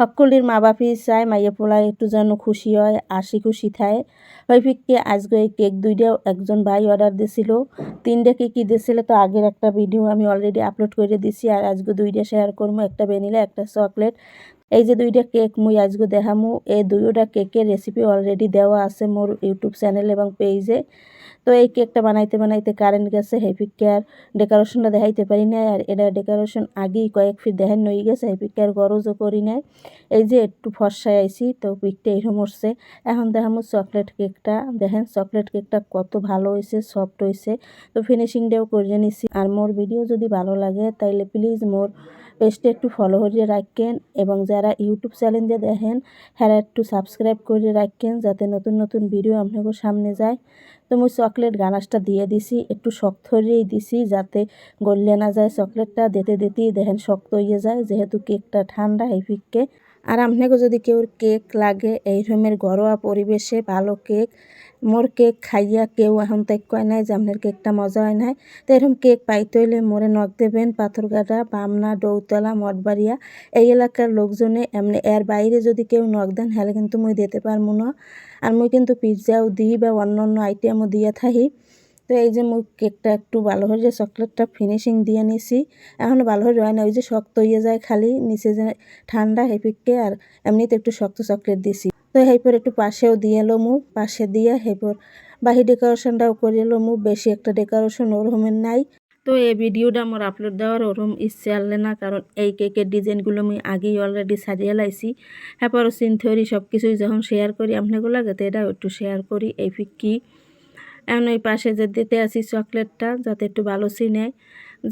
সকলের মা বাপি চায় মাইয়া পোলায় একটু যেন খুশি হয়, আসি খুশি থায়। হৈফিককে আজকে এই কেক দুইটাও একজন ভাই অর্ডার দিছিল। তিনটা কি কি দিছিল, তো আগের একটা ভিডিও আমি অলরেডি আপলোড করে দিছি। আর আজকে দুইটা শেয়ার করব একটা ভ্যানিলা, একটা চকলেট। এই যে দুইটা কেক মুই আজকে দেখামু, এই দুইটা কেকের রেসিপি অলরেডি দেওয়া আছে মোর ইউটিউব চ্যানেল এবং পেজে তো এই কেকটা বানাইতে বানাইতে কারেন্ট গেছে হেপিককে আর ডেকোরেশনটা দেখাইতে পারি নাই। আর এটা ডেকোরেশন আগেই কয়েক ফিট দেখেন, নই গেছে হেপিককে আর গরজও করি নাই। এই যে একটু ফর্সায় আইছি, তো পিকটা এরকম উঠছে। এখন দেখামো চকলেট কেকটা। দেখেন চকলেট কেকটা কত ভালো হয়েছে সফট হয়েছে তো ফিনিশিংটাও করে নিছি। আর মোর ভিডিও যদি ভালো লাগে, তাইলে প্লিজ মোর পেজটা একটু ফলো করে রাখেন এবং যারা ইউটিউব চ্যানেল দিয়ে দেখেন হ্যাঁ একটু সাবস্ক্রাইব করে রাখেন যাতে নতুন নতুন ভিডিও আপনাদের সামনে যায়। তো মুই চকলেট গানাসটা দিয়ে দিছি, একটু শক্ত হয়েই দিছি যাতে গললে না যায় চকলেটটা দিতে দিতেই দেখেন শক্ত হয়ে যায়, যেহেতু কেকটা ঠান্ডা এই আর আপনাকে যদি কেউ কেক লাগে, এই রকমের ঘরোয়া পরিবেশে ভালো কেক, মোর কেক খাইয়া কেউ এখন তাই কয় নাই যে আপনার কেকটা মজা হয় নাই। তো এরকম কেক পাইতে হইলে মোরে নখ দেবেন পাথরঘাটা বামনা ডৌতলা মঠবাড়িয়া, এই এলাকার লোকজনে এমনি, এর বাইরে যদি কেউ নখ দেন হলে কিন্তু মুই দিতে পারব না। আর মুই কিন্তু পিৎজাও দিই বা অন্য অন্য আইটেমও দিয়ে থাকি। তো এই যে মুই কেকটা একটু ভালো হয়ে যে চকলেটটা ফিনিশিং দিয়ে নিছি। এখন ভালো হয়ে হয় না, ওই যে শক্ত হয়ে যায় খালি, নিচে যে ঠান্ডা হেপিককে, আর এমনিতে একটু শক্ত চকলেট দিছি। তো হেপর একটু পাশেও দিয়ে এলো মু পাশে দিয়ে হেপর বাহি ডেকোরেশনটাও করে এলো মু বেশি একটা ডেকোরেশন ওরকমের নাই। তো এই ভিডিওটা আমার আপলোড দেওয়ার ওরম ইচ্ছে আনলে না, কারণ এই কেকের ডিজাইনগুলো আমি আগেই অলরেডি সাজিয়ে লাইছি। হ্যাঁ সিন থিওরি সব কিছুই যখন শেয়ার করি আপনাগুলো লাগে তো এটাও একটু শেয়ার করি, এই ফিক্কি এখন ওই পাশে যে দিতে আসি চকলেটটা যাতে একটু ভালো চিনে।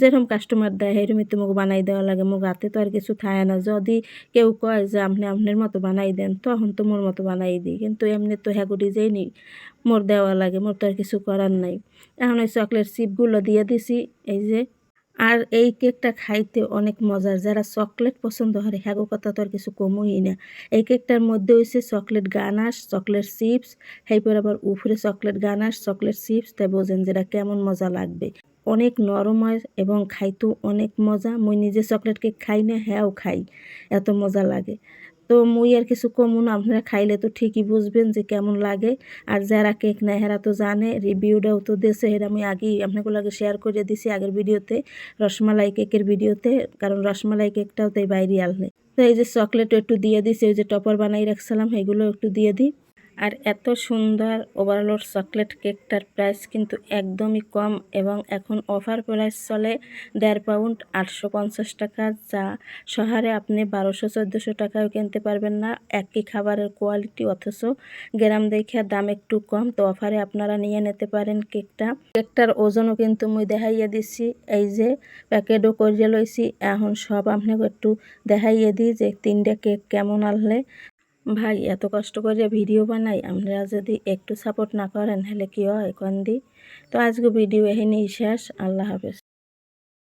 যেরকম কাস্টমার দেয় সেরকমই তো মুখ বানাই দেওয়া লাগে। মুখ হাতে তো আর কিছু থাকে না। যদি কেউ কয় যে আপনি আপনার মতো বানাই দেন, তখন তো মোর মতো বানাই দিই। কিন্তু এমনি তো হ্যাগুটি যেই নি মোর দেওয়া লাগে। মোর তো আর কিছু করার নাই। এখন ওই চকলেট চিপগুলো দিয়ে দিছি, এই যে আর এই কেকটা খাইতে অনেক মজার। যারা চকলেট পছন্দ করে, হ্যাগো কথা তো আর কিছু কমই না। এই কেকটার মধ্যে হয়েছে চকলেট গানাশ, চকলেট চিপস পর আবার উফরে চকলেট গানাশ, চকলেট চিপস। তাই বোঝেন যেটা কেমন মজা লাগবে। অনেক নরম হয় এবং খাইতেও অনেক মজা। মই নিজে চকলেট কেক খাই না, হ্যাঁও খাই। এত মজা লাগে। তো মুই আর কিছু কমুন আপনারা খাইলে তো ঠিকই বুঝবেন যে কেমন লাগে। আর যারা কেক নেয়, হেরা তো জানে রিভিউটাও তো দেশে হেরা আমি আগেই আপনাগুলোকে শেয়ার করে দিছি আগের ভিডিওতে, রসমালাই কেকের ভিডিওতে, কারণ রসমালাই কেকটাও তাই বাইরে আনলে তো এই যে চকলেট একটু দিয়ে দিছি ওই যে টপার বানাই রাখছিলাম সেগুলো একটু দিয়ে দিই। আর এত সুন্দর ওভারলোড চকলেট কেকটার প্রাইস কিন্তু একদমই কম এবং এখন অফার প্রাইস চলে দেড় পাউন্ড আটশো পঞ্চাশ টাকা, যা শহরে আপনি বারোশো, চোদ্দোশো টাকাও কিনতে পারবেন না। একই খাবারের কোয়ালিটি অথচ গ্রাম দেখে দাম একটু কম, তো অফারে আপনারা নিয়ে নিতে পারেন কেকটা কেকটার ওজনও কিন্তু মুই দেখাইয়ে দিছি, এই যে প্যাকেটও করিয়ে লইছি। এখন সব আপনাকে একটু দেখাইয়ে দিই যে তিনটে কেক কেমন আনলে। ভাই, এত কষ্ট করে ভিডিও বানাই, আপনারা যদি একটু সাপোর্ট না করেন হলে কি হয়, কোন দি তো আজকে ভিডিও এখানেই শেষ, আল্লাহ হাফেজ।